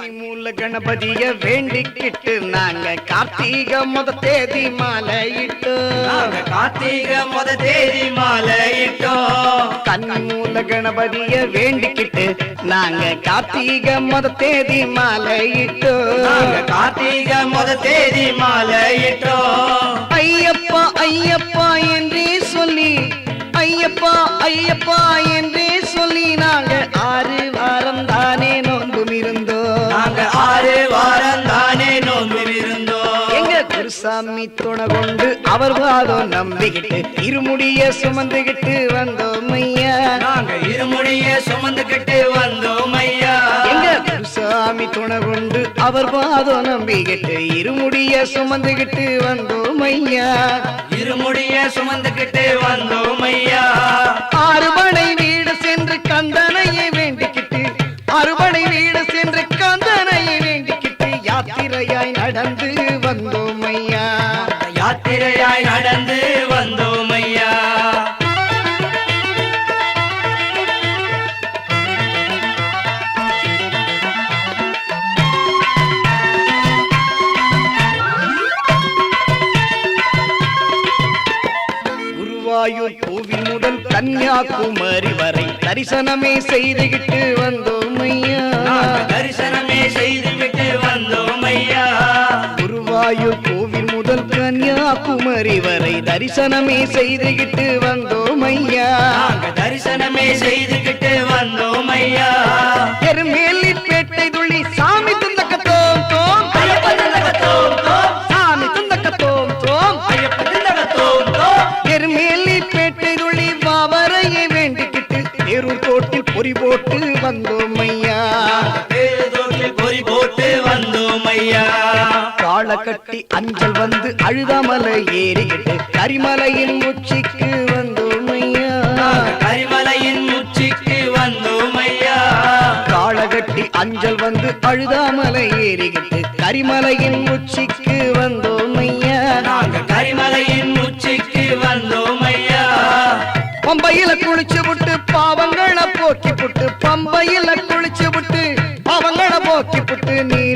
கணபதிய வேண்டிக்கிட்டு நாங்க கார்த்திக முத தேதி மாலையிட்டு நாங்க கார்த்திகை முத தேதி மாலையிட்டோம். கண்மூல கணபதிய வேண்டிக்கிட்டு நாங்க கார்த்திக முத தேதி மாலையிட்டு நாங்க கார்த்திகை முத தேதி மாலையிட்டோம். ஐயப்பா ஐயப்பா என்றே சொல்லி ஐயப்பா ஐயப்பா என்றே குருசாமி துணை கொண்டு அவர் பாதம் நம்பிக்கிட்டு இருமுடிய சுமந்துகிட்டு வந்தோம் ஐயா நாங்க இருமுடிய சுமந்துகிட்டு வந்தோம் ஐயா எங்க குருசாமி துணை கொண்டு அவர் பாதம் நம்பிக்கிட்டு இருமுடிய சுமந்துகிட்டு வந்தோம் ஐயா இருமுடிய சுமந்துகிட்டு வந்தோம் ஐயா அறுபடை வீடு நடந்து வந்தோம் ஐயா குருவாயூர் கோவில் முதல் கன்னியாகுமரி வரை தரிசனமே செய்துகிட்டு வந்தோம் ஐயா தரிசனமே செய்துவிட்டு வந்தோம் ஐயா குருவாயூர் கோவில் முதல் கன்னியாகுமரி வரை தரிசனமே செய்துகிட்டு வந்தோம் ஐயா தரிசனமே செய்துகிட்டு வந்தோம் ஐயா எருமேலி பேட்டை துள்ளி சாமி துந்தக்க தோம். சாமி துந்தக்க தோம். எருமேலி பேட்டை துள்ளி பாவரையை வேண்டிக்கிட்டு தேரூர் தோட்டில் பொறி போட்டு வந்தோம் ஐயா பொறி போட்டு வந்தோம் ஐயா காளை கட்டி அஞ்சல் வந்து அழுதாமலை ஏறிக்கிட்டு கரிமலையின் உச்சிக்கு வந்தோம் ஐயா கரிமலையின் உச்சிக்கு வந்தோம் ஐயா காளை கட்டி அஞ்சல் வந்து அழுதாமலை ஏறிக்கிட்டு கரிமலையின் உச்சிக்கு வந்தோம் ஐயா நாங்க கரிமலையின் உச்சிக்கு வந்தோம் ஐயா பம்பையில குளிச்சு விட்டு பாவங்களை போக்கி புட்டு பம்பையில குளிச்சு விட்டு பாவங்களை போக்கி புட்டு நீலிமலை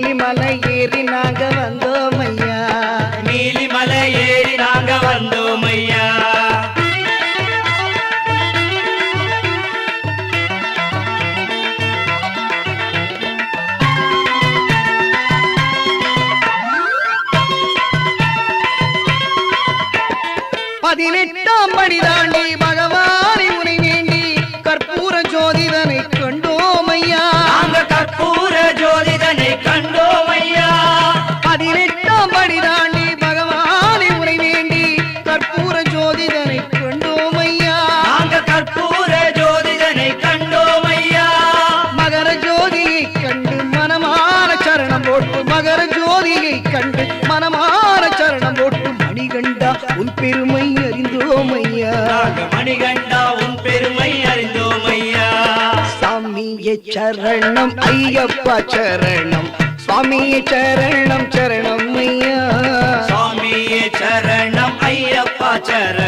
பதினெட்டாம் படி தாண்டி பகவானை உனை வேண்டி கற்பூர ஜோதிதனை கண்டோம் ஐயா கற்பூர ஜோதிதனை கண்டோம் ஐயா பதினெட்டாம் படி தாண்டி பகவானை உனை வேண்டி கற்பூர ஜோதிதனை கண்டோம் ஐயா கற்பூர ஜோதிதனை கண்டோம் ஐயா மகர ஜோதியை கண்டு மனமான சரணம் போட்டு மகர ஜோதியை கண்டு மனமான சரணம் போட்டு உன் பெருமை அறிந்தோம் ஐயா. மணிகண்டா உன் பெருமை அறிந்தோம் ஐயா. சாமியே சரணம் ஐயப்பா சரணம். சுவாமியே சரணம் சரணம் ஐயா. சுவாமியே சரணம் ஐயப்பா சரணம்.